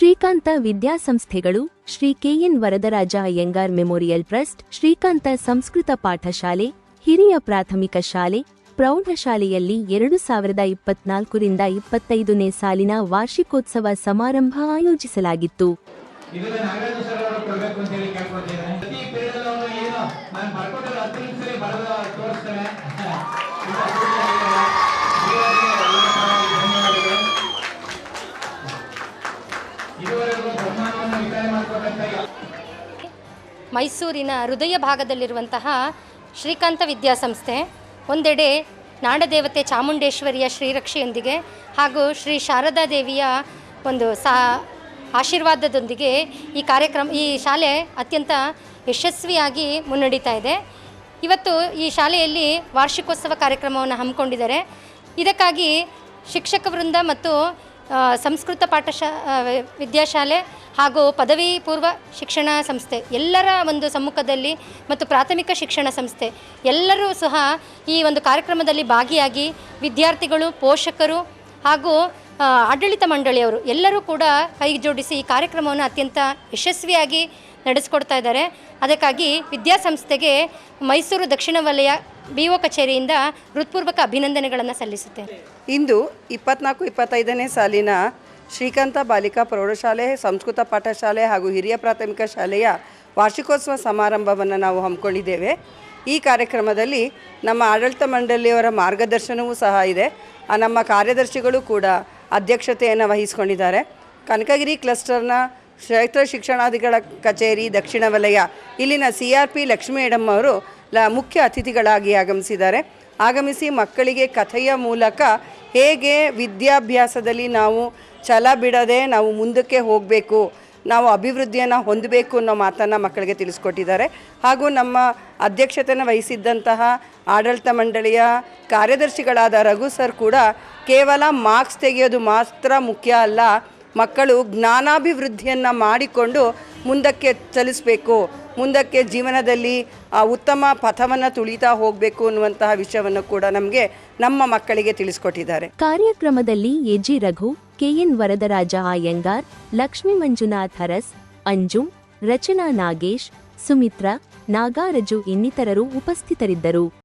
Srikanth ವಿದ್ಯಾಸಂಸ್ಥೆಗಳು, Shri K N Varadaraja Iyengar memorial trust, Srikanta Sanskrit ಪಾಠಶಾಲೆ, ಹಿರಿಯ ಪ್ರಾಥಮಿಕ ಶಾಲೆ, ಪ್ರೌಢಶಾಲೆಯಲ್ಲಿ ಎರಡು ಸಾವಿರದ ಇಪ್ಪತ್ನಾಲ್ಕರಿಂದ ಇಪ್ಪತ್ತೈದನೇ ಸಾಲಿನ ವಾರ್ಷಿಕೋತ್ಸವ ಸಮಾರಂಭ ಆಯೋಜಿಸಲಾಗಿತ್ತು. ಮೈಸೂರಿನ ಹೃದಯ ಭಾಗದಲ್ಲಿರುವಂತಹ ಶ್ರೀಕಾಂತ ವಿದ್ಯಾಸಂಸ್ಥೆ, ಒಂದೆಡೆ ನಾಡದೇವತೆ ಚಾಮುಂಡೇಶ್ವರಿಯ ಶ್ರೀರಕ್ಷೆಯೊಂದಿಗೆ ಹಾಗೂ ಶ್ರೀ ಶಾರದಾ ದೇವಿಯ ಒಂದು ಸಾ ಆಶೀರ್ವಾದದೊಂದಿಗೆ ಈ ಕಾರ್ಯಕ್ರಮ, ಈ ಶಾಲೆ ಅತ್ಯಂತ ಯಶಸ್ವಿಯಾಗಿ ಮುನ್ನಡೀತಾ ಇದೆ. ಇವತ್ತು ಈ ಶಾಲೆಯಲ್ಲಿ ವಾರ್ಷಿಕೋತ್ಸವ ಕಾರ್ಯಕ್ರಮವನ್ನು ಹಮ್ಮಿಕೊಂಡಿದ್ದಾರೆ. ಇದಕ್ಕಾಗಿ ಶಿಕ್ಷಕ ವೃಂದ ಮತ್ತು ಸಂಸ್ಕೃತ ಪಾಠಶಾ ವಿದ್ಯಾಶಾಲೆ ಹಾಗೂ ಪದವಿ ಪೂರ್ವ ಶಿಕ್ಷಣ ಸಂಸ್ಥೆ ಎಲ್ಲರ ಒಂದು ಸಮ್ಮುಖದಲ್ಲಿ ಮತ್ತು ಪ್ರಾಥಮಿಕ ಶಿಕ್ಷಣ ಸಂಸ್ಥೆ ಎಲ್ಲರೂ ಸಹ ಈ ಒಂದು ಕಾರ್ಯಕ್ರಮದಲ್ಲಿ ಭಾಗಿಯಾಗಿ ವಿದ್ಯಾರ್ಥಿಗಳು, ಪೋಷಕರು ಹಾಗೂ ಆಡಳಿತ ಮಂಡಳಿಯವರು ಎಲ್ಲರೂ ಕೂಡ ಕೈ ಜೋಡಿಸಿ ಈ ಕಾರ್ಯಕ್ರಮವನ್ನು ಅತ್ಯಂತ ಯಶಸ್ವಿಯಾಗಿ ನಡೆಸ್ಕೊಡ್ತಾ ಇದ್ದಾರೆ. ಅದಕ್ಕಾಗಿ ವಿದ್ಯಾಸಂಸ್ಥೆಗೆ ಮೈಸೂರು ದಕ್ಷಿಣ ವಲಯ ಬಿ ಒ ಕಚೇರಿಯಿಂದ ಹೃತ್ಪೂರ್ವಕ ಅಭಿನಂದನೆಗಳನ್ನು ಸಲ್ಲಿಸುತ್ತೇನೆ. ಇಂದು ಇಪ್ಪತ್ನಾಲ್ಕು ಇಪ್ಪತ್ತೈದನೇ ಸಾಲಿನ ಶ್ರೀಕಾಂತ ಬಾಲಿಕಾ ಪ್ರೌಢಶಾಲೆ, ಸಂಸ್ಕೃತ ಪಾಠಶಾಲೆ ಹಾಗೂ ಹಿರಿಯ ಪ್ರಾಥಮಿಕ ಶಾಲೆಯ ವಾರ್ಷಿಕೋತ್ಸವ ಸಮಾರಂಭವನ್ನು ನಾವು ಹಮ್ಮಿಕೊಂಡಿದ್ದೇವೆ. ಈ ಕಾರ್ಯಕ್ರಮದಲ್ಲಿ ನಮ್ಮ ಆಡಳಿತ ಮಂಡಳಿಯವರ ಮಾರ್ಗದರ್ಶನವೂ ಸಹ ಇದೆ. ನಮ್ಮ ಕಾರ್ಯದರ್ಶಿಗಳು ಕೂಡ ಅಧ್ಯಕ್ಷತೆಯನ್ನು ವಹಿಸಿಕೊಂಡಿದ್ದಾರೆ. ಕನಕಗಿರಿ ಕ್ಲಸ್ಟರ್ನ ಕ್ಷೇತ್ರ ಶಿಕ್ಷಣಾಧಿಗಳ ಕಚೇರಿ ದಕ್ಷಿಣ ವಲಯ. ಇಲ್ಲಿನ C R P Lakshmi madam ಅವರು ಲ ಮುಖ್ಯ ಅತಿಥಿಗಳಾಗಿ ಆಗಮಿಸಿದ್ದಾರೆ. ಆಗಮಿಸಿ ಮಕ್ಕಳಿಗೆ ಕಥೆಯ ಮೂಲಕ ಹೇಗೆ ವಿದ್ಯಾಭ್ಯಾಸದಲ್ಲಿ ನಾವು ಛಲ ಬಿಡದೆ ನಾವು ಮುಂದಕ್ಕೆ ಹೋಗಬೇಕು, ನಾವು ಅಭಿವೃದ್ಧಿಯನ್ನು ಹೊಂದಬೇಕು ಅನ್ನೋ ಮಾತನ್ನು ಮಕ್ಕಳಿಗೆ ತಿಳಿಸ್ಕೊಟ್ಟಿದ್ದಾರೆ. ಹಾಗೂ ನಮ್ಮ ಅಧ್ಯಕ್ಷತೆಯನ್ನು ವಹಿಸಿದ್ದಂತಹ ಆಡಳಿತ ಮಂಡಳಿಯ ಕಾರ್ಯದರ್ಶಿಗಳಾದ ರಘು ಸರ್ ಕೂಡ ಕೇವಲ ಮಾರ್ಕ್ಸ್ ತೆಗೆಯೋದು ಮಾತ್ರ ಮುಖ್ಯ ಅಲ್ಲ ಮಕ್ಕಳು ಜ್ಞಾನಾಭಿವೃದ್ಧಿಯನ್ನು ಮಾಡಿಕೊಂಡು ಮುಂದಕ್ಕೆ ಚಲಿಸಬೇಕು ಮುಂದಕ್ಕೆ ಜೀವನದಲ್ಲಿ ಆ, ಉತ್ತಮ ಪಥವನ್ನು ತುಳಿತಾ ಹೋಗಬೇಕು ಅನ್ನುವಂತಹ ವಿಷಯವನ್ನು ಕೂಡ ನಮಗೆ ನಮ್ಮ ಮಕ್ಕಳಿಗೆ ತಿಳಿಸ್ಕೊಟ್ಟಿದ್ದಾರೆ. ಕಾರ್ಯಕ್ರಮದಲ್ಲಿ A G Raghu K N Varadaraja Iyengar Lakshmi Manjunath Aras Anjum Rachana Nagesh Sumitra Nagaraju ಇನ್ನಿತರರು ಉಪಸ್ಥಿತರಿದ್ದರು.